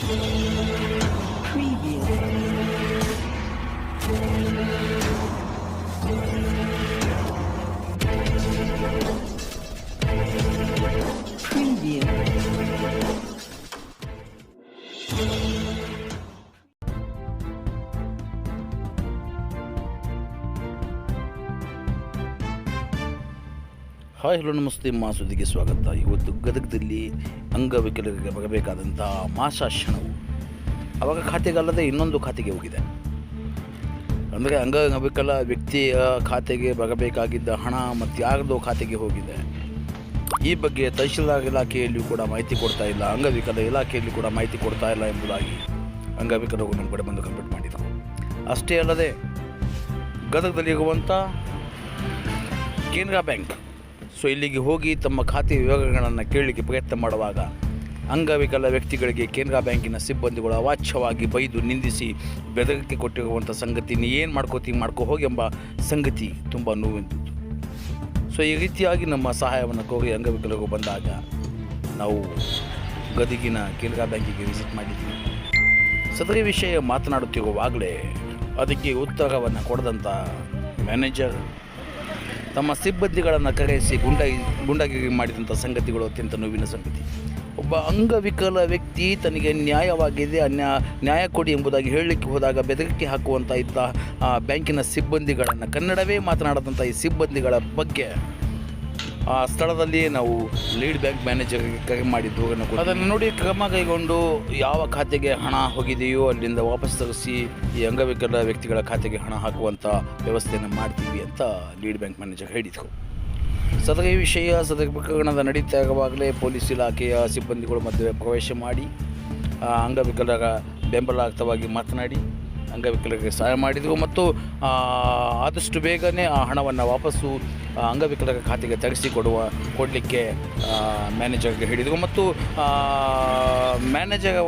Thank you. Hi, hello, ನಮಸ್ತೆ, ಮಾ ಸುದ್ದಿಗೆ ಸ್ವಾಗತ. ಇವತ್ತು ಗದಗದಲ್ಲಿ ಅಂಗವಿಕಲರಿಗೆ ಬರಬೇಕಾದಂಥ ಮಾಸಾಶನವು. ಅವಾಗ ಖಾತೆಗಲ್ಲದೆ ಇನ್ನೊಂದು ಖಾತೆಗೆ ಹೋಗಿದೆ. ಅಂದರೆ ಅಂಗವಿಕಲ ವ್ಯಕ್ತಿಯ ಖಾತೆಗೆ ಬರಬೇಕಾಗಿದ್ದ ಹಣ ಮತ್ತು ಯಾರ್ದೋ ಖಾತೆಗೆ ಹೋಗಿದೆ. ಈ ಬಗ್ಗೆ ತಹಶೀಲ್ದಾರ್ ಇಲಾಖೆಯಲ್ಲಿಯೂ ಕೂಡ ಮಾಹಿತಿ ಕೊಡ್ತಾ ಇಲ್ಲ. ಅಂಗವಿಕಲ ಇಲಾಖೆಯಲ್ಲಿ ಕೂಡ ಮಾಹಿತಿ ಕೊಡ್ತಾ ಇಲ್ಲ ಎಂಬುದಾಗಿ ಅಂಗವಿಕಲರು ನಮ್ಮ ಕಡೆ ಬಂದು ಕಂಪ್ಲೀಟ್ ಮಾಡಿದರು ಅಷ್ಟೇ ಅಲ್ಲದೆ ಗದಗದಲ್ಲಿರುವಂಥ ಕೇಂದ್ರ ಬ್ಯಾಂಕ್ ಸೊ ಇಲ್ಲಿಗೆ ಹೋಗಿ ತಮ್ಮ ಖಾತೆ ವಿವರಗಳನ್ನು ಕೇಳಲಿಕ್ಕೆ ಪ್ರಯತ್ನ ಮಾಡುವಾಗ ಅಂಗವಿಕಲ ವ್ಯಕ್ತಿಗಳಿಗೆ ಕೆನರಾ ಬ್ಯಾಂಕಿನ ಸಿಬ್ಬಂದಿಗಳು ಅವಾಚ್ಯವಾಗಿ ಬೈದು ನಿಂದಿಸಿ ಬೆದರಿಕೆ ಕೊಟ್ಟಿರುವಂಥ ಸಂಗತಿ ಏನು ಮಾಡ್ಕೋತಿ, ಮಾಡ್ಕೋ ಹೋಗಿ ಎಂಬ ಸಂಗತಿ ತುಂಬ ನೋವೆಂದಿತ್ತು ಸೊ ಈ ರೀತಿಯಾಗಿ ನಮ್ಮ ಸಹಾಯವನ್ನು ಕೋರಿ ಅಂಗವಿಕಲರು ಬಂದಾಗ ನಾವು ಗದಗಿನ ಕೆನರಾ ಬ್ಯಾಂಕಿಗೆ ವಿಸಿಟ್ ಮಾಡಿದ್ವಿ. ಸದರಿ ವಿಷಯ ಮಾತನಾಡುತ್ತಿರುವಾಗಲೇ ಅದಕ್ಕೆ ಉತ್ತರವನ್ನು ಕೊಡದಂಥ ಮ್ಯಾನೇಜರ್ ತಮ್ಮ ಸಿಬ್ಬಂದಿಗಳನ್ನು ಕರೆಸಿ ಗುಂಡಾಗಿ ಗುಂಡಾಗಿರಿ ಮಾಡಿದಂಥ ಸಂಗತಿಗಳು ಅತ್ಯಂತ ನೋವಿನ ಸಂಗತಿ. ಒಬ್ಬ ಅಂಗವಿಕಲ ವ್ಯಕ್ತಿ ತನಗೆ ನ್ಯಾಯವಾಗಿದೆ, ಅನ್ಯಾ ನ್ಯಾಯ ಕೊಡಿ ಎಂಬುದಾಗಿ ಹೇಳಲಿಕ್ಕೆ ಹೋದಾಗ ಬೆದರಿಕೆ ಹಾಕುವಂಥ ಇದ್ದ ಆ ಬ್ಯಾಂಕಿನ ಸಿಬ್ಬಂದಿಗಳನ್ನು ಕನ್ನಡವೇ ಮಾತನಾಡದಂಥ ಈ ಸಿಬ್ಬಂದಿಗಳ ಬಗ್ಗೆ ಆ ಸ್ಥಳದಲ್ಲಿ ನಾವು ಲೀಡ್ ಬ್ಯಾಂಕ್ ಮ್ಯಾನೇಜರ್ ಕರೆ ಮಾಡಿದ್ದು ಅದನ್ನು ನೋಡಿ ಕ್ರಮ ಕೈಗೊಂಡು ಯಾವ ಖಾತೆಗೆ ಹಣ ಹೋಗಿದೆಯೋ ಅಲ್ಲಿಂದ ವಾಪಸ್ ತರಿಸಿ ಈ ಅಂಗವಿಕಲ ವ್ಯಕ್ತಿಗಳ ಖಾತೆಗೆ ಹಣ ಹಾಕುವಂಥ ವ್ಯವಸ್ಥೆಯನ್ನು ಮಾಡ್ತೀವಿ ಅಂತ ಲೀಡ್ ಬ್ಯಾಂಕ್ ಮ್ಯಾನೇಜರ್ ಹೇಳಿದರು. ಈ ವಿಷಯ, ಸದರ ಪ್ರಕರಣದ ನಡೀತಾ ಪೊಲೀಸ್ ಇಲಾಖೆಯ ಸಿಬ್ಬಂದಿಗಳು ಮಧ್ಯೆ ಪ್ರವೇಶ ಮಾಡಿ ಅಂಗವಿಕಲರ ಬೆಂಬಲಾರ್ಥವಾಗಿ ಮಾತನಾಡಿ ಅಂಗವಿಕಲರಿಗೆ ಸಹಾಯ ಮಾಡಿದೆವು ಮತ್ತು ಆದಷ್ಟು ಬೇಗನೆ ಆ ಹಣವನ್ನು ವಾಪಸ್ಸು ಅಂಗವಿಕಲರ ಖಾತೆಗೆ ತರಿಸಿಕೊಡುವ ಕೊಡಲಿಕ್ಕೆ ಮ್ಯಾನೇಜರ್ಗೆ ಹೇಳಿದೆವು ಮತ್ತು ಮ್ಯಾನೇಜರ್